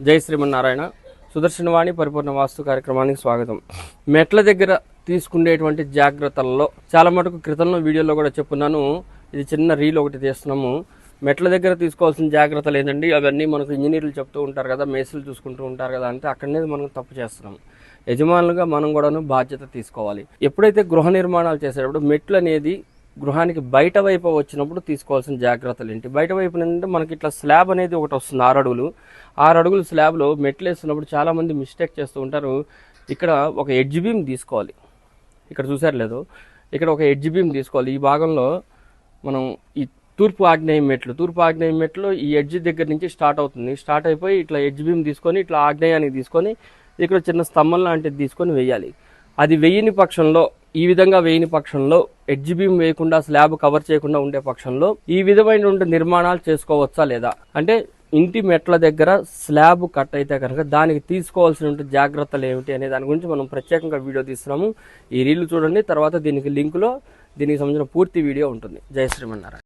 జై శ్రీమన్నారాయణ. సుదర్శనవాణి పరిపూర్ణ వాస్తు కార్యక్రమానికి స్వాగతం. మెట్ల దగ్గర తీసుకునేటువంటి జాగ్రత్తలలో చాలా మటుకు క్రితంలో వీడియోలో కూడా చెప్పున్నాను. ఇది చిన్న రీల్ ఒకటి తీస్తున్నాము. మెట్ల దగ్గర తీసుకోవాల్సిన జాగ్రత్తలు ఏంటండి? అవన్నీ మనకు ఇంజనీర్లు చెప్తూ ఉంటారు కదా మేసులు చూసుకుంటూ ఉంటారు కదా అంటే అక్కడనే మనం తప్పు చేస్తున్నాం. యజమానులుగా మనం కూడాను బాధ్యత తీసుకోవాలి. ఎప్పుడైతే గృహ నిర్మాణాలు చేసేటప్పుడు మెట్లు అనేది గృహానికి బయట వైపు వచ్చినప్పుడు తీసుకోవాల్సిన జాగ్రత్తలు ఏంటి? బయట వైపు ఏంటంటే మనకి ఇట్లా స్లాబ్ అనేది ఒకటి వస్తుంది ఆరు అడుగులు. ఆరు అడుగులు స్లాబ్లో మెట్లు వేస్తున్నప్పుడు చాలామంది మిస్టేక్ చేస్తూ ఉంటారు. ఇక్కడ ఒక ఎడ్జ్ బీమ్ తీసుకోవాలి. ఇక్కడ చూసారు లేదు? ఇక్కడ ఒక ఎడ్జ్ బీమ్ తీసుకోవాలి. ఈ భాగంలో మనం ఈ తూర్పు ఆగ్నేయ మెట్లు తూర్పు ఆగ్నేయ మెట్లు ఈ ఎడ్జ్ దగ్గర నుంచి స్టార్ట్ అవుతుంది. స్టార్ట్ అయిపోయి ఇట్లా ఎడ్జ్ బీమ్ తీసుకొని ఇట్లా ఆగ్నేయానికి తీసుకొని ఇక్కడ చిన్న స్తంభం లాంటిది తీసుకొని వేయాలి. అది వెయ్యని పక్షంలో ఈ విధంగా వేయని పక్షంలో ఎడ్జ్ బీమ్ వేయకుండా స్లాబ్ కవర్ చేయకుండా ఉండే పక్షంలో ఈ విధమైనటువంటి నిర్మాణాలు చేసుకోవచ్చా లేదా? అంటే ఇంటి మెట్ల దగ్గర స్లాబ్ కట్ అయితే కనుక దానికి తీసుకోవాల్సిన జాగ్రత్తలు ఏమిటి అనే దాని గురించి మనం ప్రత్యేకంగా వీడియో తీస్తున్నాము. ఈ రీల్ చూడండి తర్వాత దీనికి లింకులో దీనికి సంబంధించిన పూర్తి వీడియో ఉంటుంది. జయ శ్రీమన్నారాయణ.